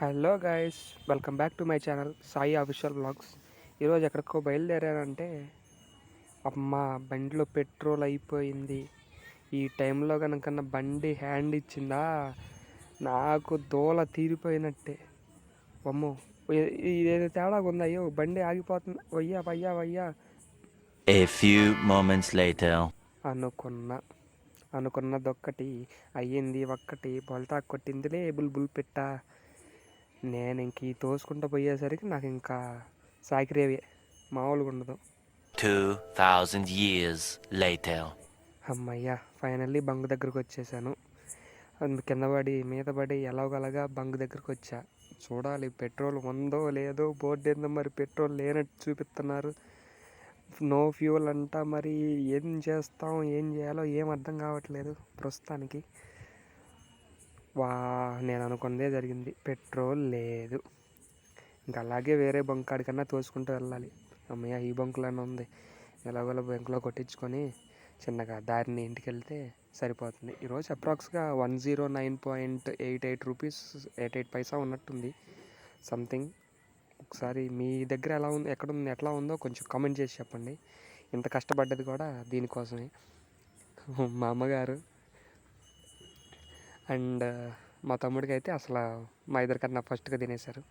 Hello guys welcome back to my channel Sai official vlogs. ఈరోజు ఎక్కడికో బయలుదేరానంటే అమ్మ బండిలో పెట్రోల్ అయిపోయింది. ఈ టైంలో కనుక బండి హ్యాండ్ ఇచ్చిందా? నాకు దోల తీరిపోయినట్టే. అమ్మో ఇదేదో తేడా ఉంది? అయ్యో బండి ఆగిపోతుంది. వయ్యా వయ్యా వయ్యా. A few moments later. అనుకున్న అనుకున్నదొక్కటి అయ్యింది ఒక్కటి బొల్తా కొట్టిందిలే బుల్బుల్ పెట్ట. నేను ఇంక ఈ తోసుకుంటూ పోయేసరికి నాకు ఇంకా సాకిరేవే మామూలుగా ఉండదు. 2,000 years later. అమ్మయ్య ఫైనల్లీ బంక్ దగ్గరకు వచ్చేసాను. అందు కింద పడి మీద పడి ఎలాగోలాగా బంక్ దగ్గరకు వచ్చా. చూడాలి పెట్రోల్ ఉందో లేదో బోర్డు ఏందో మరి పెట్రోల్ లేనట్టు చూపిస్తున్నారు. నో ఫ్యూల్ అంట మరి ఏం చేస్తాం ఏం చేయాలో ఏం అర్థం కావట్లేదు ప్రస్తుతానికి. వా నేను అనుకున్నదే జరిగింది. పెట్రోల్ లేదు. ఇంకా అలాగే వేరే బంక్ కాడికన్నా తోసుకుంటూ వెళ్ళాలి. అమ్మయ్య ఈ బంకులోనే ఉంది. ఎలాగోలా బంకులో కొట్టించుకొని చిన్నగా దారిని ఇంటికి వెళ్తే సరిపోతుంది. ఈరోజు అప్రాక్స్గా one zero nine point eight eight rupees eight eight paisa ఉన్నట్టుంది. సంథింగ్. ఒకసారి మీ దగ్గర ఎలా ఉంది ఎక్కడ ఉంది ఎట్లా ఉందో కొంచెం కామెంట్ చేసి చెప్పండి. ఇంత కష్టపడ్డది కూడా దీనికోసమే. మా అమ్మగారు అండ్ మా తమ్ముడికి అయితే అసలు మా ఇద్దరికన్నా ఫస్ట్గా తినేశారు.